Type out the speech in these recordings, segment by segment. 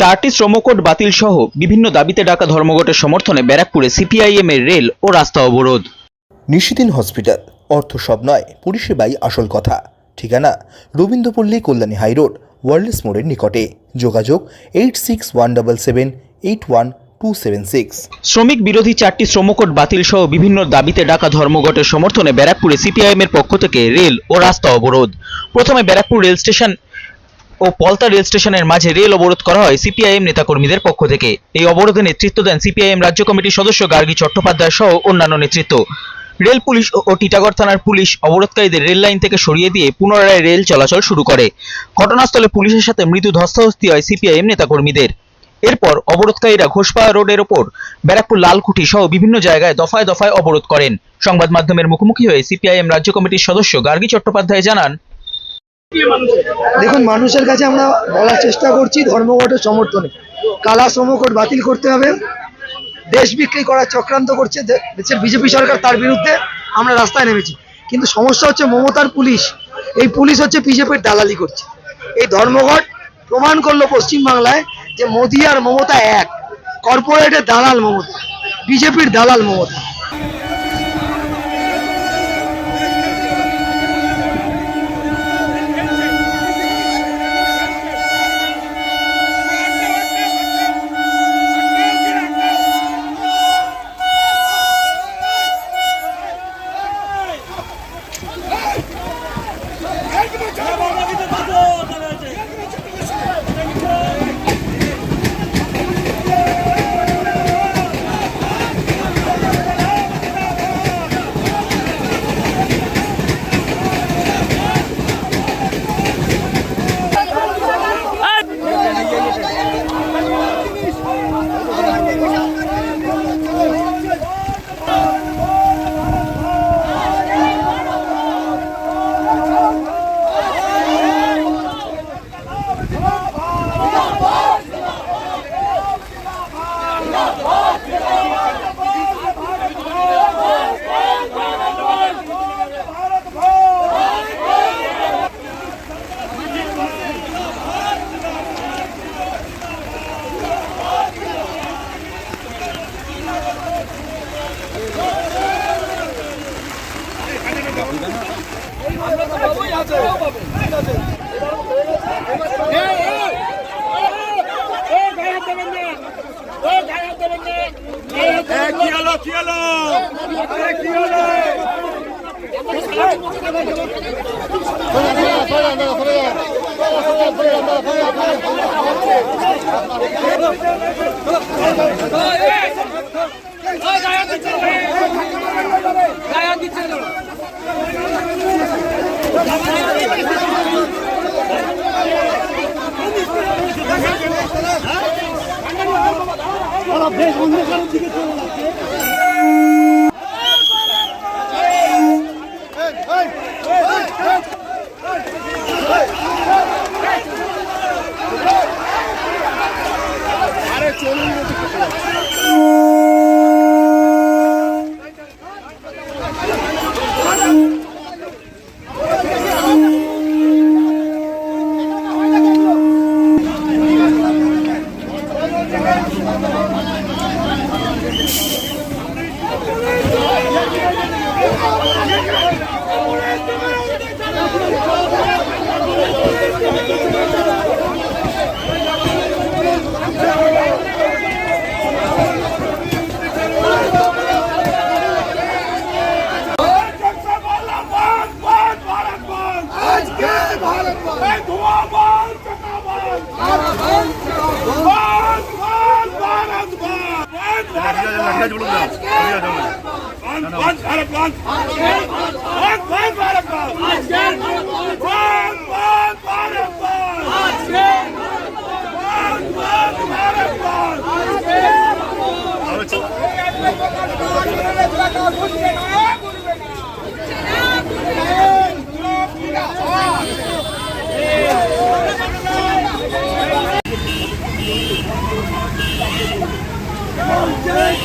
চারটি শ্রমকোট বাতিল সহ বিভিন্ন দাবিতে ডাকা ধর্মঘটের সমর্থনে ব্যারাকপুরে সিপিআইএম এর রেল ও রাস্তা অবরোধ। নিশিদিন হসপিটাল অর্থ সব নয় পরিষেবাই আসল কথা। ঠিকানা রবীন্দ্রপল্লী কল্যাণী হাইরোড ওয়ার্ল্ডস মোড়ের নিকটে। যোগাযোগ eight six one double seven eight one two seven six. শ্রমিক বিরোধী চারটি শ্রমকোট বাতিল সহ বিভিন্ন দাবিতে ডাকা ধর্মঘটের সমর্থনে ব্যারাকপুরে সিপিআইএম এর পক্ষ থেকে রেল ও রাস্তা অবরোধ। প্রথমে ব্যারাকপুর রেল স্টেশন ও পলতা রেল স্টেশনের মাঝে রেল অবরোধ করা হয় সিপিআইএম নেতাকর্মীদের পক্ষ থেকে। এই অবরোধে নেতৃত্ব দেন সিপিআইএম রাজ্য কমিটির সদস্য গার্গী চট্টোপাধ্যায় সহ অন্যান্য নেতৃত্ব। রেল পুলিশ ও টিটাগড় থানার পুলিশ অবরোধকারীদের রেল লাইন থেকে সরিয়ে দিয়ে পুনরায় রেল চলাচল শুরু করে। ঘটনাস্থলে পুলিশের সাথে মৃদু ধস্তাধস্তি হয় সিপিআইএম নেতাকর্মীদের। এরপর অবরোধকারীরা ঘোষপাড়া রোডের ওপর, ব্যারাকপুর লালকুঠি সহ বিভিন্ন জায়গায় দফায় দফায় অবরোধ করেন। সংবাদ মাধ্যমের মুখোমুখি হয়ে সিপিআইএম রাজ্য কমিটির সদস্য গার্গী চট্টোপাধ্যায় জানান দেখুন, মানুষের কাছে আমরা বলার চেষ্টা করছি ধর্মঘটের সমর্থনে। কালা শ্রমকোট বাতিল করতে হবে। দেশ বিক্রি করার চক্রান্ত করছে দেশের বিজেপি সরকার তার বিরুদ্ধে। আমরা রাস্তায় নেমেছি। কিন্তু সমস্যা হচ্ছে মমতার পুলিশ। এই পুলিশ হচ্ছে বিজেপির দালালি করছে। এই ধর্মঘট প্রমাণ করল পশ্চিমবাংলায় যে মোদি আর মমতা এক। কর্পোরেটের দালাল মমতা। বিজেপির দালাল মমতা। কি হলো কি হলো কি হলো আজকে भारत बंद भाग भाग भारत बंद भाग भाग भारत बंद भाग भारत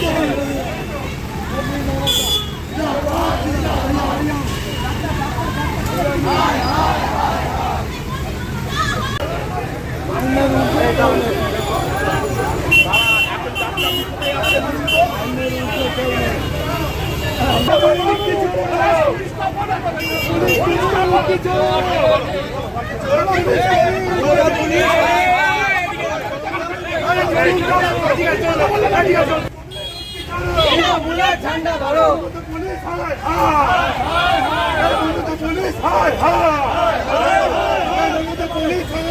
Oh, ঝান্ডা ধরো পুলিশ হয় পুলিশ হয় পুলিশ হয়